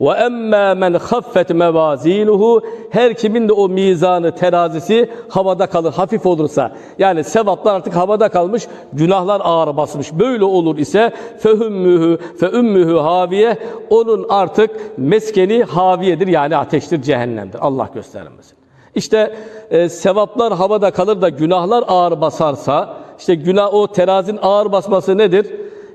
Ve emmâ men haffet mevazinuhu her kimin de o mizanı terazisi havada kalır hafif olursa yani sevaplar artık havada kalmış günahlar ağır basmış böyle olur ise fehümmühü feümmühü haviye onun artık meskeni haviyedir yani ateştir cehennemdir Allah göstermesin. İşte e, sevaplar havada kalır da günahlar ağır basarsa işte günah o terazinin ağır basması nedir?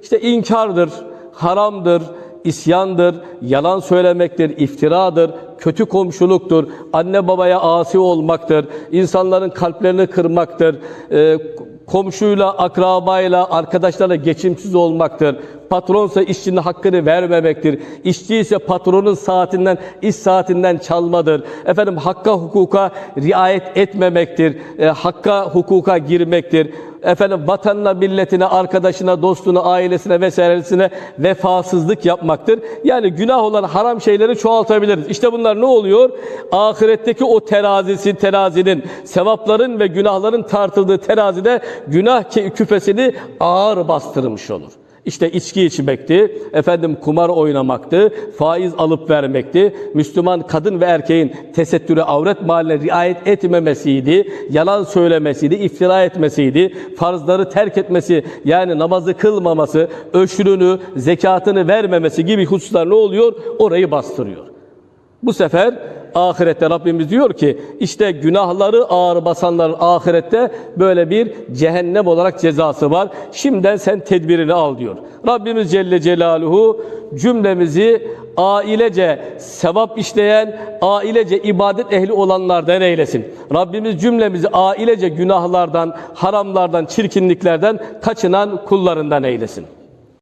İşte inkardır, haramdır, isyandır, yalan söylemektir, iftiradır, kötü komşuluktur, anne babaya asi olmaktır, insanların kalplerini kırmaktır, e, komşuyla, akrabayla, arkadaşlarla geçimsiz olmaktır. Patronsa işçinin hakkını vermemektir. İşçi ise patronun saatinden, iş saatinden çalmadır. Efendim hakka hukuka riayet etmemektir. E, hakka hukuka girmektir. Efendim vatanına, milletine, arkadaşına, dostuna, ailesine vesairesine vefasızlık yapmaktır. Yani günah olan haram şeyleri çoğaltabiliriz. İşte bunlar ne oluyor? Ahiretteki o terazisi, terazinin, sevapların ve günahların tartıldığı terazide günah küfesini ağır bastırmış olur. İşte içki içmekti, efendim kumar oynamaktı, faiz alıp vermekti, Müslüman kadın ve erkeğin tesettüre avret mahalline riayet etmemesiydi, yalan söylemesiydi, iftira etmesiydi, farzları terk etmesi yani namazı kılmaması, öşrünü, zekatını vermemesi gibi hususlar ne oluyor? Orayı bastırıyor. Bu sefer ahirette Rabbimiz diyor ki işte günahları ağır basanların ahirette böyle bir cehennem olarak cezası var. Şimdiden sen tedbirini al diyor. Rabbimiz Celle Celaluhu cümlemizi ailece sevap işleyen, ailece ibadet ehli olanlardan eylesin. Rabbimiz cümlemizi ailece günahlardan, haramlardan, çirkinliklerden kaçınan kullarından eylesin.